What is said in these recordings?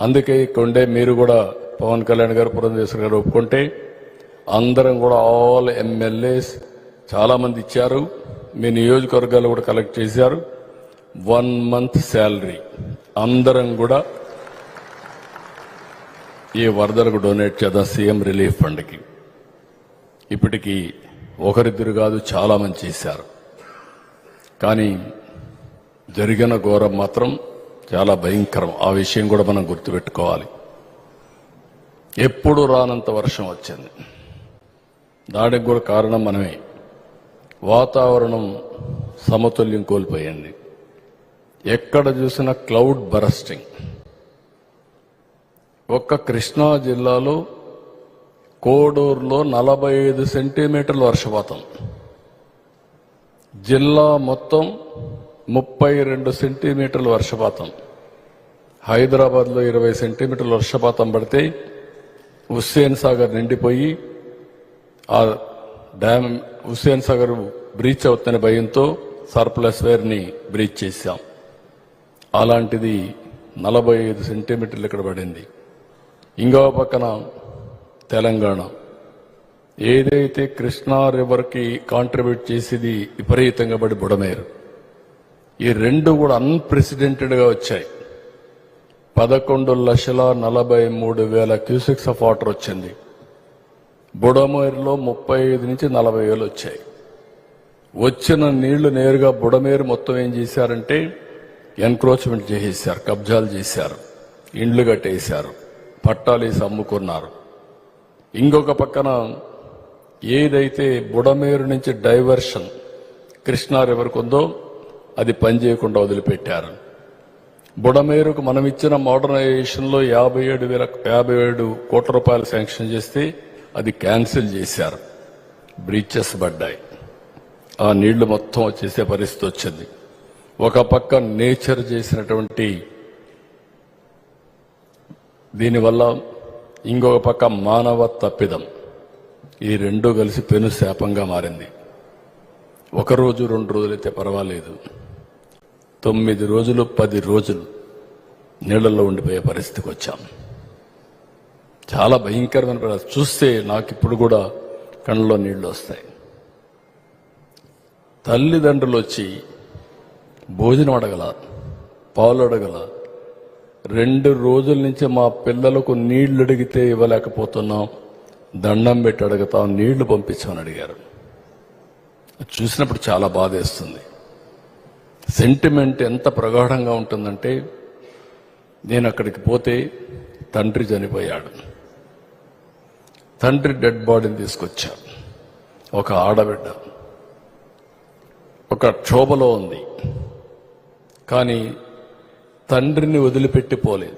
అందుకే ఇక్కడే మీరు కూడా పవన్ కళ్యాణ్ గారు పురంధేశ్వర గారు ఒప్పుకుంటే అందరం కూడా ఆల్ ఎమ్మెల్యేస్ చాలామంది ఇచ్చారు. మీ నియోజకవర్గాలు కూడా కలెక్ట్ చేశారు. వన్ మంత్ శాలరీ అందరం కూడా ఈ వరదలకు డొనేట్ చేద్దాం సీఎం రిలీఫ్ ఫండ్కి ఇప్పటికీ ఒకరిద్దరు కాదు చాలామంది చేశారు. కానీ జరిగిన ఘోరం మాత్రం చాలా భయంకరం. ఆ విషయం కూడా మనం గుర్తుపెట్టుకోవాలి. ఎప్పుడు రానంత వర్షం వచ్చింది. దాడికి కూడా కారణం మనమే. వాతావరణం సమతుల్యం కోల్పోయింది. ఎక్కడ చూసినా క్లౌడ్ బరస్టింగ్. ఒక్క కృష్ణా జిల్లాలో కోడూరులో నలభై ఐదు సెంటీమీటర్ల వర్షపాతం. జిల్లా మొత్తం ముప్పై రెండు సెంటీమీటర్ల వర్షపాతం. హైదరాబాద్లో ఇరవై సెంటీమీటర్ల వర్షపాతం పడితే హుస్సేన్ సాగర్ నిండిపోయి ఆ డ్యామ్ హుస్సేన్ సాగర్ బ్రీచ్ అవుతున్న భయంతో సర్ప్లస్ వేర్ని బ్రీచ్ చేశాం. అలాంటిది నలభై ఐదు సెంటీమీటర్లు ఇక్కడ పడింది. ఇంకో పక్కన తెలంగాణ. ఏదైతే కృష్ణా రివర్కి కాంట్రిబ్యూట్ చేసేది విపరీతంగా పడి బుడమేరు. ఈ రెండు కూడా అన్ప్రెసిడెంటెడ్గా వచ్చాయి. పదకొండు లక్షల నలభై మూడు వేల క్యూసెక్స్ ఆఫ్ వాటర్ వచ్చింది. బుడమేరులో ముప్పై ఐదు నుంచి నలభై వేలు వచ్చాయి. వచ్చిన నీళ్ళు నేరుగా బుడమేరు మొత్తం ఏం చేశారంటే ఎన్క్రోచ్మెంట్ చేసేసారు కబ్జాలు చేశారు ఇండ్లు కట్టేశారు పట్టాలేసి అమ్ముకున్నారు. ఇంకొక పక్కన ఏదైతే బుడమేరు నుంచి డైవర్షన్ కృష్ణా రివర్కు ఉందో అది పనిచేయకుండా వదిలిపెట్టారు. బుడమేరుకు మనం ఇచ్చిన మోడర్నైజేషన్లో యాభై ఏడు వేల యాభై ఏడు కోట్ల రూపాయలు శాంక్షన్ చేస్తే అది క్యాన్సిల్ చేశారు. బ్రీచెస్ పడ్డాయి. ఆ నీళ్ళు మొత్తం వచ్చేసే పరిస్థితి వచ్చింది. ఒక పక్క నేచర్ చేసినటువంటి దీనివల్ల ఇంకొక పక్క మానవ తప్పిదం. ఈ రెండు కలిసి పెను శాపంగా మారింది. ఒక రోజు రెండు రోజులైతే పర్వాలేదు. తొమ్మిది రోజులు పది రోజులు నీళ్ళల్లో ఉండిపోయే పరిస్థితికి వచ్చాం. చాలా భయంకరమైన పరిస్థితి. చూస్తే నాకు ఇప్పుడు కూడా కళ్ళలో నీళ్ళు వస్తాయి. తల్లిదండ్రులు వచ్చి భోజనం అడగల పాలు అడగల. రెండు రోజుల నుంచి మా పిల్లలకు నీళ్ళు అడిగితే ఇవ్వలేకపోతున్నాం. దండం పెట్టి అడుగుతాం నీళ్ళు పంపించమని అడిగారు. చూసినప్పుడు చాలా బాధేస్తుంది. సెంటిమెంట్ ఎంత ప్రగాఢంగా ఉంటుందంటే నేను అక్కడికి పోతే తండ్రి చనిపోయాడు. తండ్రి డెడ్ బాడీని తీసుకొచ్చా. ఒక ఆడబిడ్డ. ఒక క్షోభలో ఉంది. కానీ తండ్రిని వదిలిపెట్టి పోలేదు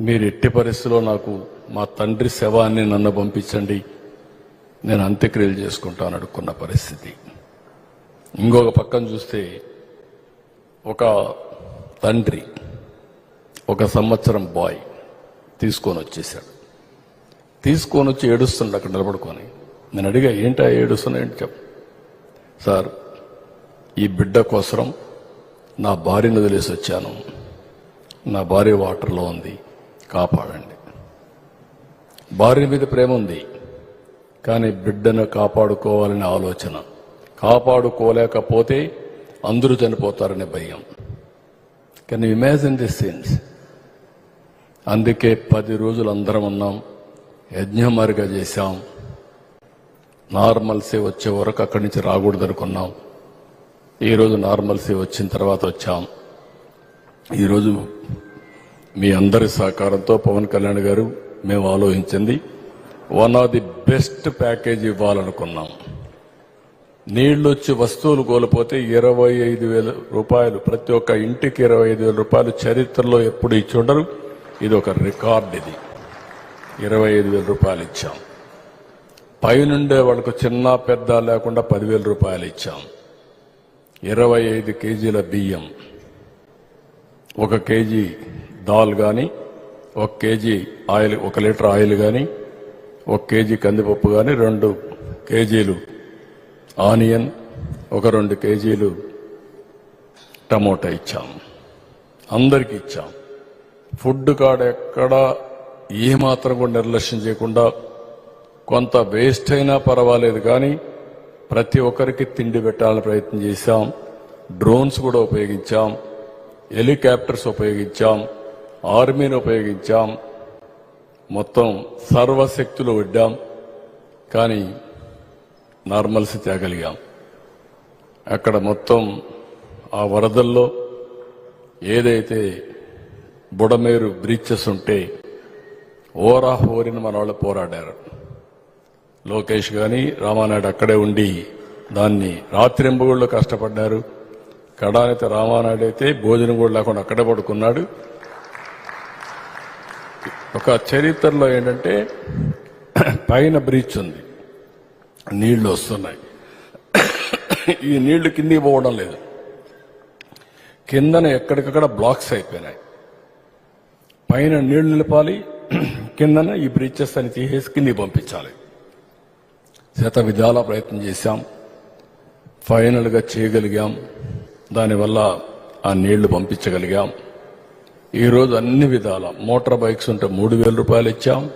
మీరు ఎట్టి పరిస్థితిలో నాకు మా తండ్రి శవాన్ని నన్ను పంపించండి. నేను అంత్యక్రియలు చేసుకుంటాను అడుక్కున్న పరిస్థితి. ఇంకొక పక్కన చూస్తే ఒక తండ్రి ఒక సంవత్సరం బాయ్ తీసుకొని వచ్చేసాడు తీసుకొని వచ్చి ఏడుస్తుండ అక్కడ నిలబడుకొని. నేను అడిగా ఏంటా ఏడుస్తున్నా ఏంటి చెప్పు. సార్ ఈ బిడ్డ కోసం నా భార్యను వదిలేసి వచ్చాను. నా భార్య వాటర్లో ఉంది కాపాడండి. భార్య మీద ప్రేమ ఉంది కానీ బిడ్డను కాపాడుకోవాలనే ఆలోచన కాపాడుకోలేకపోతే అందరూ చనిపోతారనే భయం. కానీ ఇమాజిన్ దిస్ సీన్స్ అందుకే పది రోజులు అందరం ఉన్నాం యజ్ఞమారిగా చేశాం. నార్మల్సీ వచ్చే వరకు అక్కడి నుంచి రాకూడదు అనుకున్నాం ఈరోజు నార్మల్సీ వచ్చిన తర్వాత వచ్చాం. ఈరోజు మీ అందరి సహకారంతో పవన్ కళ్యాణ్ గారు మేము ఆలోచించింది one of the best package ఇవ్వాలనుకున్నాం. నీళ్ళొచ్చి వస్తువులు కోల్పోతే ఇరవై ఐదు వేల రూపాయలు. ప్రతి ఒక్క ఇంటికి ఇరవై ఐదు వేల రూపాయలు చరిత్రలో ఎప్పుడు ఇచ్చి ఉండరు. ఇది ఒక రికార్డ్ ఇది. ఇరవై ఐదు వేల రూపాయలు ఇచ్చాం. పైనుండే వాళ్ళకు చిన్న పెద్ద లేకుండా పదివేల రూపాయలు ఇచ్చాం. ఇరవై ఐదు కేజీల బియ్యం. ఒక కేజీ దాల్ కానీ ఒక కేజీ ఆయిల్ ఒక లీటర్ ఆయిల్ కానీ ఒక కేజీ కందిపప్పు కానీ రెండు కేజీలు ఆనియన్ ఒక రెండు కేజీలు టమోటా ఇచ్చాం. అందరికీ ఇచ్చాం. ఫుడ్ కార్డ్ ఎక్కడ ఏమాత్రం కూడా నిర్లక్ష్యం చేయకుండా కొంత వేస్ట్ అయినా పర్వాలేదు కానీ ప్రతి ఒక్కరికి తిండి పెట్టాలని ప్రయత్నం చేశాం. డ్రోన్స్ కూడా ఉపయోగించాం. హెలికాప్టర్స్ ఉపయోగించాం. ఆర్మీని ఉపయోగించాం. మొత్తం సర్వశక్తులు వడ్డాం. కానీ నార్మల్స్ తేగలిగాం. అక్కడ మొత్తం ఆ వరదల్లో ఏదైతే బుడమేరు బ్రీచెస్ ఉంటే ఓరా హోరిని మన వాళ్ళు పోరాడారు. లోకేష్ కానీ రామానాయుడు అక్కడే ఉండి దాన్ని రాత్రింబగుళ్ళు కష్టపడ్డారు. కడానైతే రామానాయుడు అయితే భోజనం కూడా లేకుండా అక్కడే పడుకున్నాడు. ఒక చరిత్రలో ఏంటంటే పైన బ్రీచ్ ఉంది. నీళ్ళు వస్తున్నాయి. ఈ నీళ్ళు కిందికి పోవడం లేదు. కిందన ఎక్కడికక్కడ బ్లాక్స్ అయిపోయినాయి. పైన నీళ్ళు నిలపాలి కిందన ఈ బ్రిడ్జెస్ అని తీసేసి కిందికి పంపించాలి. శత విధాల ప్రయత్నం చేశాం. ఫైనల్గా చేయగలిగాం. దానివల్ల ఆ నీళ్ళు పంపించగలిగాం. ఈరోజు అన్ని విధాల. మోటార్ బైక్స్ ఉంటే మూడు వేల రూపాయలు ఇచ్చాం.